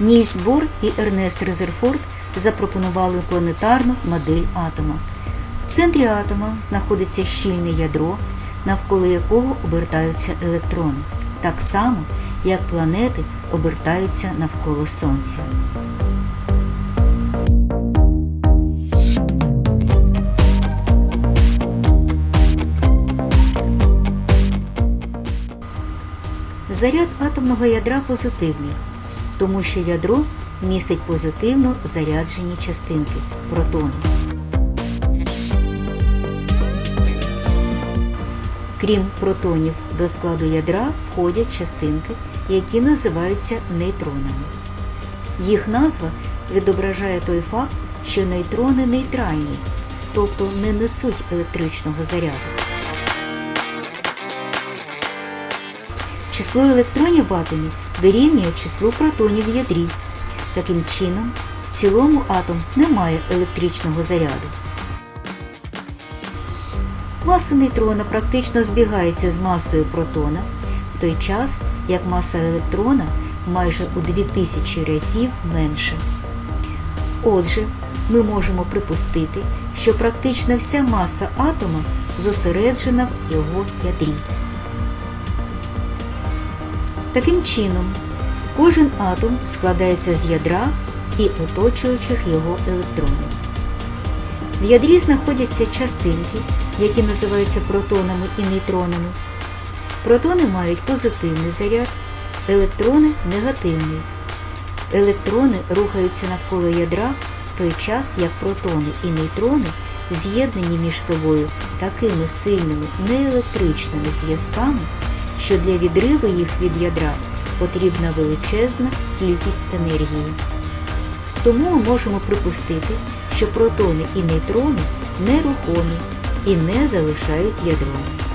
Нільс Бор і Ернест Резерфорд запропонували планетарну модель атома. В центрі атома знаходиться щільне ядро, навколо якого обертаються електрони, так само, як планети обертаються навколо Сонця. Заряд атомного ядра позитивний, тому що ядро містить позитивно заряджені частинки протони. Крім протонів, до складу ядра входять частинки, які називаються нейтронами. Їх назва відображає той факт, що нейтрони нейтральні, тобто не несуть електричного заряду. Число електронів в атомі дорівнює числу протонів в ядрі. Таким чином, в цілому атом не має електричного заряду. Маса нейтрона практично збігається з масою протона, в той час як маса електрона майже у 2000 разів менша. Отже, ми можемо припустити, що практично вся маса атома зосереджена в його ядрі. Таким чином, кожен атом складається з ядра і оточуючих його електронів. В ядрі знаходяться частинки, які називаються протонами і нейтронами. Протони мають позитивний заряд, електрони негативний. Електрони рухаються навколо ядра в той час, як протони і нейтрони з'єднані між собою такими сильними неелектричними зв'язками, що для відриву їх від ядра потрібна величезна кількість енергії. Тому ми можемо припустити, що протони і нейтрони нерухомі і не залишають ядро.